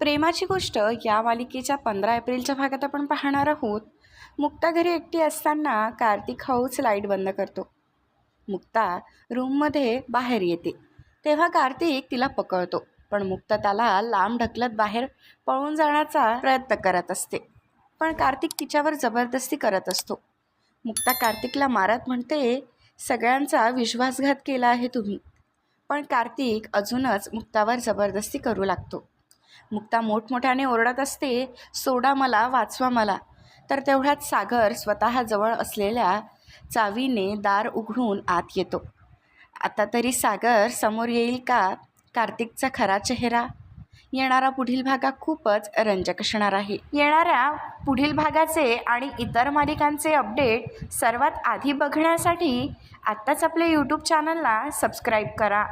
प्रेमाची गोष्ट या मालिकेच्या पंधरा एप्रिलच्या भागात आपण पाहणार आहोत. मुक्ता घरी एकटी असताना कार्तिक हळूच लाइट बंद करतो. मुक्ता रूममध्ये बाहेर येते. तेव्हा कार्तिक तिला पकडतो पण मुक्ता त्याला लांब ढकलत बाहेर पळून जाण्याचा प्रयत्न करत असते. पण कार्तिक तिच्यावर जबरदस्ती करत असतो. मुक्ता कार्तिकला मारत म्हणते सगळ्यांचा विश्वासघात केला आहे तुम्ही. पण कार्तिक अजूनच मुक्तावर जबरदस्ती करू लागतो. मुक्ता मोठमोठ्याने ओरडत असते सोडा मला वाचवा मला. तर तेवढ्यात सागर स्वतःजवळ असलेल्या चावीने दार उघडून आत येतो. आता तरी सागर समोर येईल का? कार्तिकचा खरा चेहरा? येणारा पुढील भागा खूपच रंजक असणार आहे. येणाऱ्या पुढील भागाचे आणि इतर मालिकांचे अपडेट सर्वात आधी बघण्यासाठी आत्ताच आपल्या यूट्यूब चॅनलला सबस्क्राईब करा.